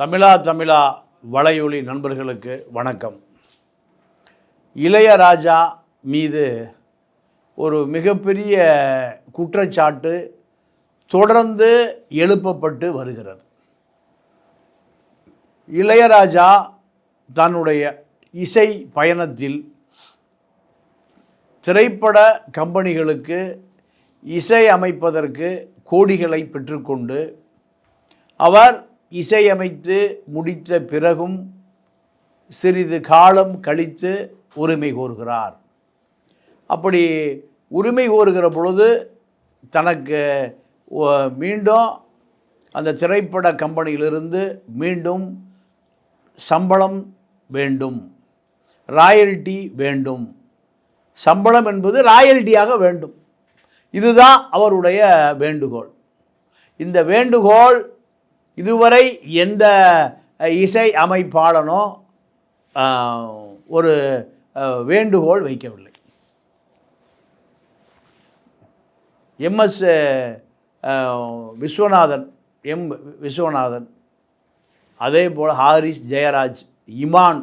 தமிழா தமிழா வலையொலி நண்பர்களுக்கு வணக்கம். இளையராஜா மீது ஒரு மிகப்பெரிய குற்றச்சாட்டு தொடர்ந்து எழுப்பப்பட்டு வருகிறது. இளையராஜா தன்னுடைய இசை பயணத்தில் திரைப்பட கம்பெனிகளுக்கு இசை அமைப்பதற்கு கோடிகளை பெற்றுக்கொண்டு அவர் இசையமைத்து முடித்த பிறகும் சிறிது காலம் கழித்து உரிமை கோருகிறார். அப்படி உரிமை கோருகிற பொழுது தனக்கு மீண்டும் அந்த திரைப்பட கம்பெனியிலிருந்து மீண்டும் சம்பளம் வேண்டும் ராயல்டி வேண்டும். சம்பளம் என்பது ராயல்டியாக வேண்டும். இதுதான் அவருடைய வேண்டுகோள். இந்த வேண்டுகோள் இதுவரை எந்த இசை அமைப்பாளனோ ஒரு வேண்டுகோள் வைக்கவில்லை. MS Viswanathan M. விஸ்வநாதன் அதே போல் ஹாரிஸ் ஜெயராஜ் இமான்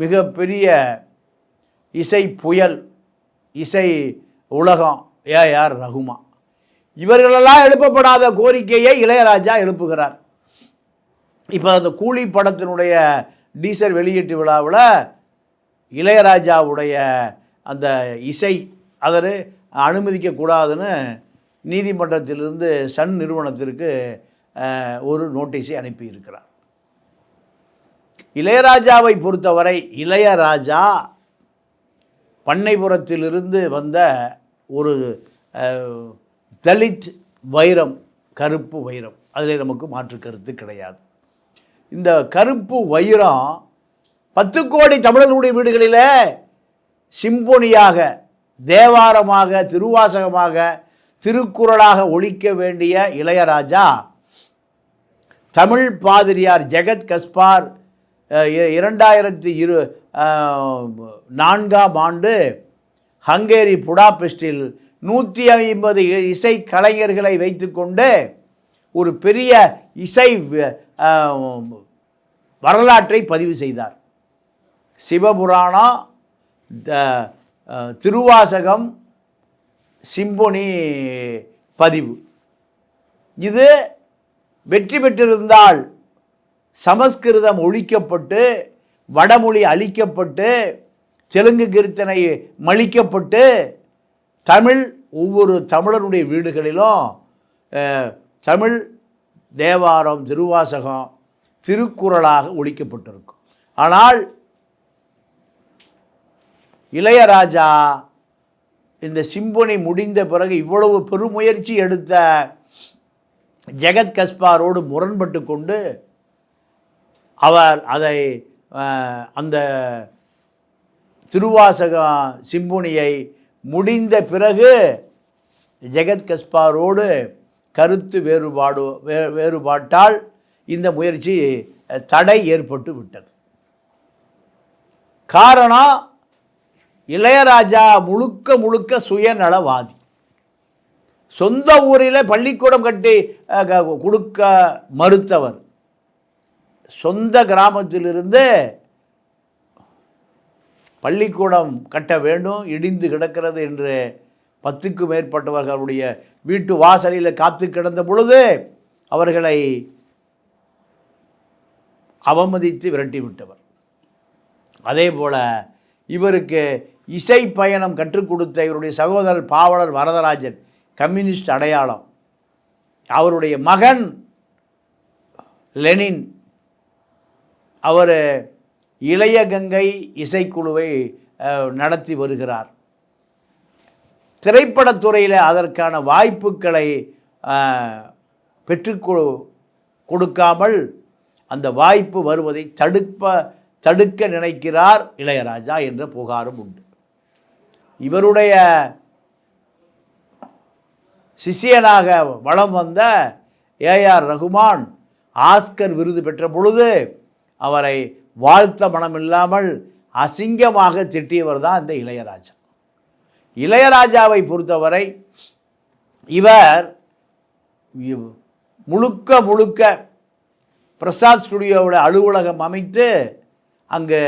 மிகப்பெரிய இசை புயல் இசை உலகம் ஏஆர் ரகுமா இவர்களெல்லாம் எழுப்பப்படாத கோரிக்கையை இளையராஜா எழுப்புகிறார். இப்போ அந்த கூலி படத்தினுடைய டீசர் வெளியீட்டு விழாவில் இளையராஜாவுடைய அந்த இசை அதை அனுமதிக்கக்கூடாதுன்னு நீதிமன்றத்திலிருந்து சன் நிறுவனத்திற்கு ஒரு நோட்டீஸை அனுப்பியிருக்கிறார். இளையராஜாவை பொறுத்தவரை இளையராஜா பண்ணைபுரத்திலிருந்து வந்த ஒரு தலித் வைரம் கருப்பு வைரம். அதில் நமக்கு மாற்று கருத்து கிடையாது. இந்த கருப்பு வைரம் பத்து கோடி தமிழர்களுடைய வீடுகளில் சிம்பொனியாக தேவாரமாக திருவாசகமாக திருக்குறளாக ஒழிக்க வேண்டிய இளையராஜா தமிழ் பாதிரியார் ஜெகத் கஸ்பார் இ- இரண்டாயிரத்தி இரு நான்காம் ஆண்டு ஹங்கேரி புடாபெஸ்டில் நூற்றி ஐம்பது இசை கலைஞர்களை வைத்துக்கொண்டு ஒரு பெரிய இசை வரலாற்றை பதிவு செய்தார். சிவபுராணம் த- திருவாசகம் சிம்பொனி பதிவு. இது வெற்றி பெற்றிருந்தால் சமஸ்கிருதம் ஒழிக்கப்பட்டு வடமொழி அழிக்கப்பட்டு தெலுங்கு கீர்த்தனை மலிக்கப்பட்டு தமிழ் ஒவ்வொரு தமிழருடைய வீடுகளிலும் தமிழ் தேவாரம் திருவாசகம் திருக்குறளாக ஒழிக்கப்பட்டிருக்கும். ஆனால் இளையராஜா இந்த சிம்பொனி முடிந்த பிறகு இவ்வளவு பெருமுயற்சி எடுத்த ஜெகத் கஸ்பாரோடு முரண்பட்டு கொண்டு அவர் அதை அந்த திருவாசக சிம்பொனியை முடிந்த பிறகு ஜெகத் கஸ்பாரோடு கருத்து வேறுபாடு வே வேறுபாட்டால் இந்த முயற்சி தடை ஏற்பட்டு விட்டது. காரணம் இளையராஜா முழுக்க முழுக்க சுயநலவாதி. சொந்த ஊரில் பள்ளிக்கூடம் கட்டி க- கொடுக்க மறுத்தவர். சொந்த கிராமத்திலிருந்து பள்ளிக்கூடம் கட்ட வேண்டும் இடிந்து கிடக்கிறது என்று பத்துக்கும் மேற்பட்டவர்களுடைய வீட்டு வாசலில் காத்து கிடந்த பொழுது அவர்களை அவமதித்து விரட்டி விட்டவர். அதே போல் இவருக்கு இசை பயணம் கற்றுக் கொடுத்த இவருடைய சகோதரர் பாவலர் வரதராஜன் கம்யூனிஸ்ட் அடையாளம். அவருடைய மகன் லெனின். அவர் இளைய கங்கை இசைக்குழுவை நடத்தி வருகிறார். திரைப்படத்துறையில் அதற்கான வாய்ப்புகளை பெற்று கொ- கொடுக்காமல் அந்த வாய்ப்பு வருவதை தடுப்ப தடுக்க நினைக்கிறார் இளையராஜா என்ற புகாரும் உண்டு. இவருடைய சிஷியனாக வலம் வந்த ஏஆர் ரகுமான் ஆஸ்கர் விருது பெற்ற பொழுது அவரை வாழ்த்த மனமில்லாமல் அசிங்கமாக திட்டியவர் தான் இந்த இளையராஜா. இளையராஜாவை பொறுத்தவரை இவர் முழுக்க முழுக்க பிரசாத் ஸ்டுடியோவோட அலுவலகம் அமைத்து அங்கு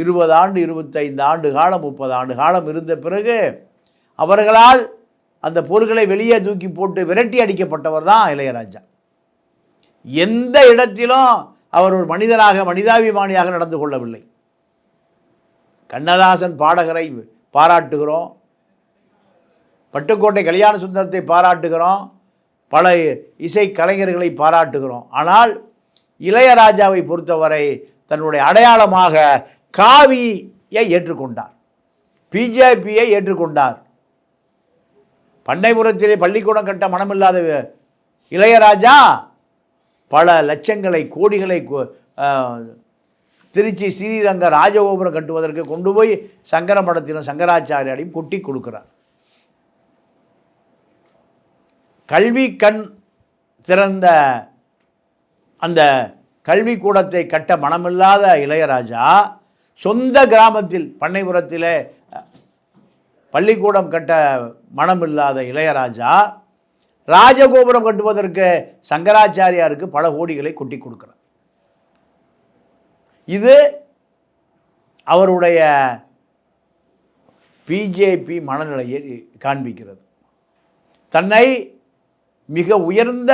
இருபது ஆண்டு இருபத்தைந்து ஆண்டு காலம் முப்பது ஆண்டு காலம் இருந்த பிறகு அவர்களால் அந்த பொருட்களை வெளியே தூக்கி போட்டு விரட்டி அடிக்கப்பட்டவர் தான் இளையராஜா. எந்த இடத்திலும் அவர் ஒரு மனிதனாக மனிதாபிமானியாக நடந்து கொள்ளவில்லை. கண்ணதாசன் பாடகரை பாராட்டுகிறோம். பட்டுக்கோட்டை கல்யாண சுந்தரத்தை பாராட்டுகிறோம். பல இசை கலைஞர்களை பாராட்டுகிறோம். ஆனால் இளையராஜாவை பொறுத்தவரை தன்னுடைய அடையாளமாக காவியை ஏற்றுக்கொண்டார். பிஜேபியை ஏற்றுக்கொண்டார். பண்ணைபுரத்திலே பள்ளிக்கூடம் கட்ட மனமில்லாத இளையராஜா பல லட்சங்களை கோடிகளை திருச்சி ஸ்ரீரங்க ராஜகோபுரம் கட்டுவதற்கு கொண்டு போய் சங்கர மடத்திலும் சங்கராச்சாரியாரையும் கொட்டி கொடுக்குறார். கல்வி கண் திறந்த அந்த கல்விக்கூடத்தை கட்ட மனமில்லாத இளையராஜா சொந்த கிராமத்தில் பண்ணைபுரத்திலே பள்ளிக்கூடம் கட்ட மனமில்லாத இளையராஜா ராஜகோபுரம் கட்டுவதற்கு சங்கராச்சாரியாருக்கு பல கோடிகளை கொட்டி கொடுக்கிறார். இது அவருடைய பிஜேபி மனநிலையை காண்பிக்கிறது. தன்னை மிக உயர்ந்த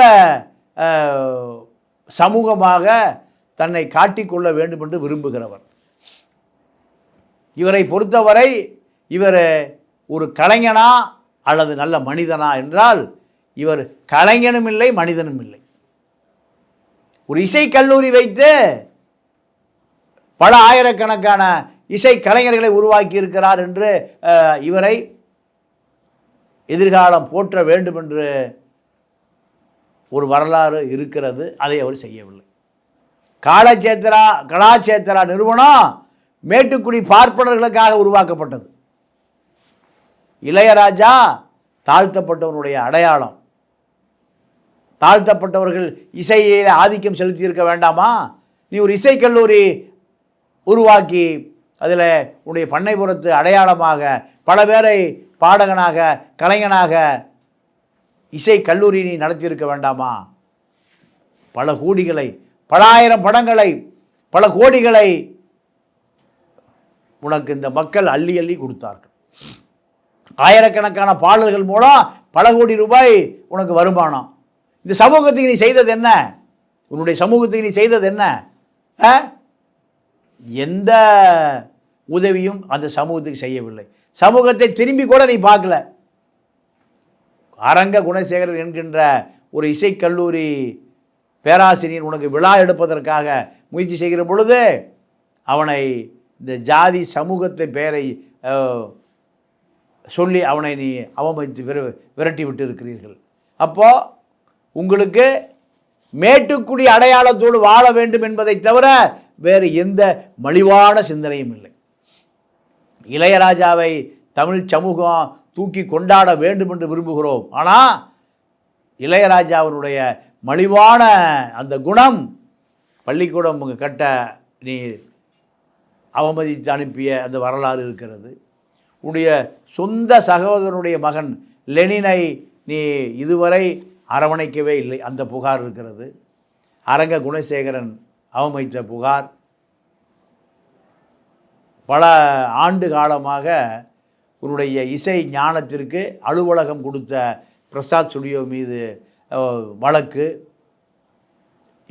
சமூகமாக தன்னை காட்டிக்கொள்ள வேண்டும் என்று விரும்புகிறவர். இவரை பொறுத்தவரை இவர் ஒரு கலைஞனா அல்லது நல்ல மனிதனா என்றால் இவர் கலைஞனும் இல்லை மனிதனும் இல்லை. ஒரு இசை கல்லூரி வைத்து பல ஆயிரக்கணக்கான இசை கலைஞர்களை உருவாக்கி இருக்கிறார் என்று இவரை எதிர்காலம் போற்ற வேண்டும் என்று ஒரு வரலாறு இருக்கிறது. அதை அவர் செய்யவில்லை. காலச்சேத்திரா கலாச்சேத்திரா நிறுவனம் மேட்டுக்குடி பார்ப்பனர்களுக்காக உருவாக்கப்பட்டது. இளையராஜா தாழ்த்தப்பட்டவனுடைய அடையாளம். தாழ்த்தப்பட்டவர்கள் இசையில் ஆதிக்கம் செலுத்தியிருக்க வேண்டாமா? நீ ஒரு இசைக்கல்லூரி உருவாக்கி அதில் உன்னுடைய பண்ணைபுரத்து அடையாளமாக பல பேரை பாடகனாக கலைஞனாக இசை கல்லூரி நீ நடத்தியிருக்க வேண்டாமா? பல கோடிகளை பல ஆயிரம் படங்களை பல கோடிகளை உனக்கு இந்த மக்கள் அள்ளி அள்ளி கொடுத்தார்கள். ஆயிரக்கணக்கான பாடல்கள் மூலம் பல கோடி ரூபாய் உனக்கு வருமானம். இந்த சமூகத்துக்கு நீ செய்தது என்ன? உன்னுடைய சமூகத்துக்கு நீ செய்தது என்ன? ஆ? எந்த உதவியும் அந்த சமூகத்துக்கு செய்யவில்லை. சமூகத்தை திரும்பி கூட நீ பார்க்கல. அரங்க குணசேகரன் என்கின்ற ஒரு இசைக்கல்லூரி பேராசிரியர் உனக்கு விழா எடுப்பதற்காக முயற்சி செய்கிற பொழுது அவனை இந்த ஜாதி சமூகத்தை பெயரை சொல்லி அவனை நீ அவமதித்து விர விரட்டி விட்டு இருக்கிறீர்கள் அப்போது உங்களுக்கு மேட்டுக்குடி அடையாளத்தோடு வாழ வேண்டும் என்பதை தவிர வேறு எந்த மலிவான சிந்தனையும் இல்லை. இளையராஜாவை தமிழ் சமூகம் தூக்கி கொண்டாட வேண்டும் என்று விரும்புகிறோம். ஆனால் இளையராஜாவினுடைய மலிவான அந்த குணம் பள்ளிக்கூடம் உங்க கட்ட நீ அவமதித்து அனுப்பிய அந்த வரலாறு இருக்கிறது. உன்னுடைய சொந்த சகோதரனுடைய மகன் லெனினை நீ இதுவரை அரவணைக்கவே இல்லை. அந்த புகார் இருக்கிறது. அரங்க குணசேகரன் அவமதித்த புகார். பல ஆண்டு காலமாக உன்னுடைய இசை ஞானத்திற்கு அலுவலகம் கொடுத்த பிரசாத் ஸ்டுடியோ மீது வழக்கு.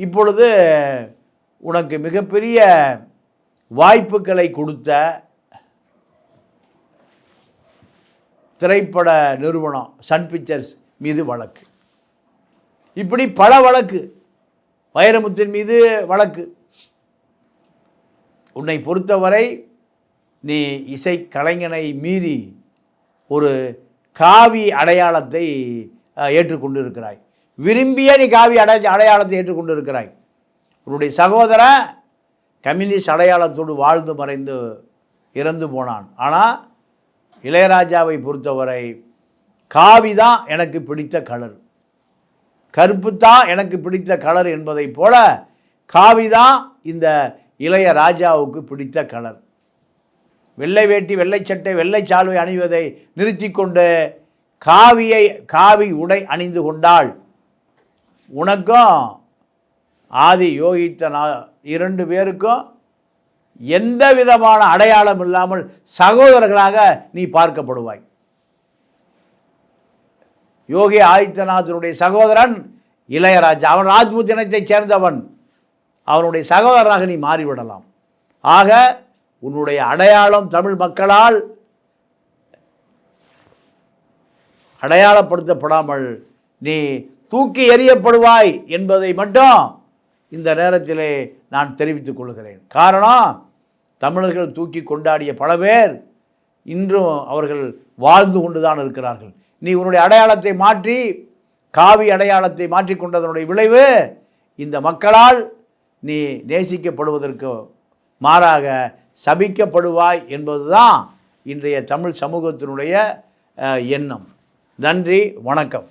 இப்பொழுது உனக்கு மிகப்பெரிய வாய்ப்புகளை கொடுத்த திரைப்பட நிறுவனம் சன் பிக்சர்ஸ் மீது வழக்கு. இப்படி பல வழக்கு. வைரமுத்தின் மீது வழக்கு. உன்னை பொறுத்தவரை நீ இசை கலைஞனை மீறி ஒரு காவி அடையாளத்தை ஏற்றுக்கொண்டு இருக்கிறாய் விரும்பிய நீ காவி அடை அடையாளத்தை ஏற்றுக்கொண்டு இருக்கிறாய் உன்னுடைய சகோதரன் கம்யூனிஸ்ட் அடையாளத்தோடு வாழ்ந்து மறைந்து இறந்து போனான். ஆனால் இளையராஜாவை பொறுத்தவரை காவி தான் எனக்கு பிடித்த கலர். கருப்பு தான் எனக்கு பிடித்த கலர் என்பதைப் போல காவி தான் இந்த இளைய ராஜாவுக்கு பிடித்த கலர் வெள்ளை வேட்டி வெள்ளை சட்டை வெள்ளை சால்வை அணிவதை நிறுத்தி கொண்டு காவியை காவி உடை அணிந்து கொண்டால் உனக்கும் ஆதி யோகித்தனா இரண்டு பேருக்கும் எந்த விதமான அடையாளம் இல்லாமல் சகோதரர்களாக நீ பார்க்கப்படுவாய். யோகி ஆதித்யநாதனுடைய சகோதரன் இளையராஜா. அவன் ராஜ்பூத் இனத்தைச் சேர்ந்தவன். அவனுடைய சகோதரனாக நீ மாறிவிடலாம். ஆக உன்னுடைய அடையாளம் தமிழ் மக்களால் அடையாளப்படுத்தப்படாமல் நீ தூக்கி எறியப்படுவாய் என்பதை மட்டும் இந்த நேரத்திலே நான் தெரிவித்துக் கொள்கிறேன். காரணம் தமிழர்கள் தூக்கி கொண்டாடிய பல பேர் இன்றும் அவர்கள் வாழ்ந்து கொண்டுதான் இருக்கிறார்கள். நீ உன்னுடைய அடையாளத்தை மாற்றி காவி அடையாளத்தை மாற்றிக்கொண்டதனுடைய விளைவு இந்த மக்களால் நீ நேசிக்கப்படுவதற்கு மாறாக சபிக்கப்படுவாய் என்பதுதான் இன்றைய தமிழ் சமூகத்தினுடைய எண்ணம். நன்றி வணக்கம்.